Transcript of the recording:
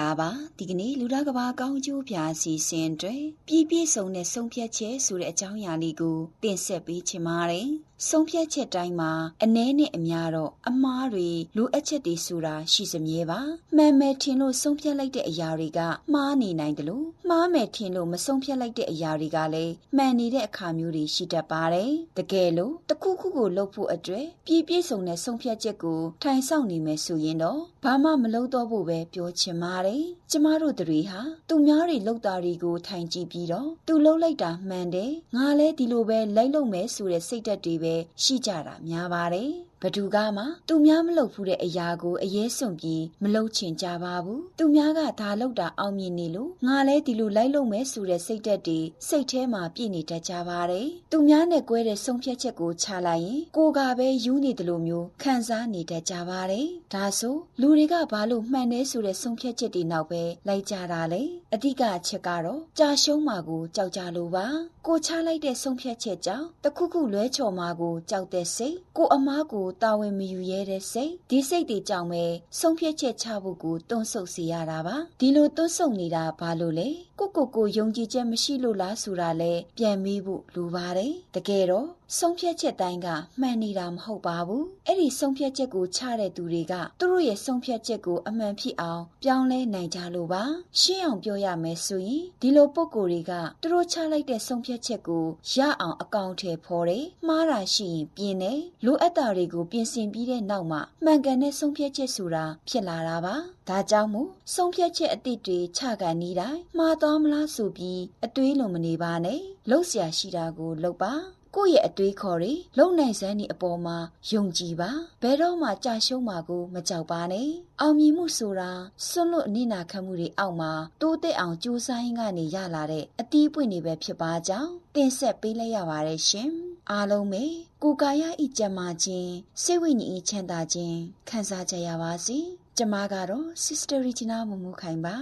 လာပါဒီကနေ့လူသားကဘာကောင်းကျိုးပြာစီစဉ်တွေပြည်ပြည့်စုံတဲ့ဆုံးဖြတ်ချက်ဆိုတဲ့အကြောင်းအရာလေးကိုတင်ဆက်ပေးချင်ပါတယ် ဆုံးဖြတ်ချက်တိုင်းမှာအ ਨੇ နဲ့အများတော့အမားတွေလိုအပ်ချက်တွေဆိုတာရှိစမြဲပါမှန်မယ်ထင်လို့ဆုံးဖြတ်လိုက်တဲ့အရာတွေကမှားနေနိုင်တယ်လို့မှားမယ်ထင်လို့မဆုံးဖြတ်လိုက်တဲ့အရာတွေကလည်းမှန်နေတဲ့အခါမျိုးတွေရှိတတ်ပါတယ်တကယ်လို့တစ်ခုခုကိုလုပ်ဖို့အတွက်ပြည်ပြည့်စုံတဲ့ဆုံးဖြတ်ချက်ကိုထိုင်ဆောင်နေမယ်ဆိုရင်တော့ဘာမှမလုပ်တော့ဖို့ပဲပြောချင်ပါတယ်ကျမတို့တွေဟာသူများတွေလုပ်တာတွေကိုထိုင်ကြည့်ပြီးတော့သူလှုပ်လိုက်တာမှန်တယ်ငါလည်းဒီလိုပဲလိုက်လုပ်မယ်ဆိုတဲ့စိတ်ဓာတ်တွေပဲရှိကြတာများပါတယ် ဘသူကမှသူများမလုပ်ဘူးတဲ့အရာကိုအရေးစွန့်ပြီးမလုပ်ချင်ကြပါဘူးသူများကဒါလုပ်တာအောင်မြင်နေလို့ငါလဲဒီလိုလိုက်လုပ်မယ်ဆိုတဲ့စိတ်ဓာတ်တွေစိတ်ထဲမှာပြည့်နေတတ်ကြပါတယ်သူများနဲ့ကွဲတဲ့ဆုံးဖြတ်ချက်ကိုချလိုက်ရင်ကိုကပဲယူနေတယ်လို့မျိုးခံစားနေတတ်ကြပါတယ်ဒါဆိုလူတွေကဘာလို့မှန်တယ်ဆိုတဲ့ဆုံးဖြတ်ချက်တွေနောက်ပဲလိုက်ကြတာလဲအဓိကအချက်ကတော့ကြာရှုံးမှာကိုကြောက်ကြလို့ပါကိုချလိုက်တဲ့ဆုံးဖြတ်ချက်ကြောင့်တခုခုလွဲချော်မှာကိုကြောက်တဲ့စိတ်ကိုအမားကိုတာဝန်မယူရဲတဲ့စိတ်ဒီစိတ်တွေကြောင့်ပဲဆုံးဖြတ်ချက်ချဖို့ကိုတွန်းဆုတ်စေရတာပါဒီလိုတွန်းဆုတ်နေတာဘာလို့လဲကိုကိုကိုယုံကြည်ချက်မရှိလို့လားဆိုတာလဲပြန်မေးဖို့လိုပါတယ်တကယ်တော့ဆုံးဖြတ်ချက်တိုင်းကမှန်နေတာမဟုတ်ပါဘူးအဲ့ဒီဆုံးဖြတ်ချက်ကိုချတဲ့သူတွေကသူတို့ရဲ့ဆုံးဖြတ်ချက်ကိုအမှန်ဖြစ်အောင်ပြောင်းလဲနိုင်ကြလို့ပါရှင်းအောင်ပြောရမယ်ဆိုရင်ဒီလိုပုံကိုယ်တွေကသူတို့ချလိုက်တဲ့ဆုံးဖြတ်ချက်ကိုရအောင်အကောင့်ထဲဖော်တယ်မှားတာရှိရင်ပြင်တယ်လိုအပ်တာတွေကိုပြင်ဆင်ပြီးတဲ့နောက်မှမှန်ကန်တဲ့ဆုံးဖြတ်ချက်ဆိုတာဖြစ်လာတာပါဒါကြောင့်မို့ဆုံးဖြတ်ချက်အသစ်တွေချကန်နေတိုင်းမှားသွားမလားဆိုပြီးအတွေးလုံးမနေပါနဲ့လှုပ်ရှားရှိတာကိုလှုပ်ပါကိုယ့်ရဲ့အတွေးခေါ်တွေလုံနိုင်စမ်းဒီအပေါ်မှာယုံကြည်ပါဘယ်တော့မှကြာရှုံးမှာကိုမကြောက်ပါနဲ့အောင်မြင်မှုဆိုတာစွန့်လွတ်အနိနာခံမှုတွေအောက်မှာတိုးတက်အောင်ကြိုးစားရင်းကနေရလာတဲ့အတီးပွင့်တွေပဲဖြစ်ပါကြောင်းတင်ဆက်ပေးလိုက်ရပါတယ်ရှင် အားလုံးပဲကိုကာယဤကြံမာခြင်းစိတ်ဝိညာဉ်ဤချမ်းသာခြင်းခံစားကြရပါစေကျမကတော့ Sister Regina မမူခိုင်ပါ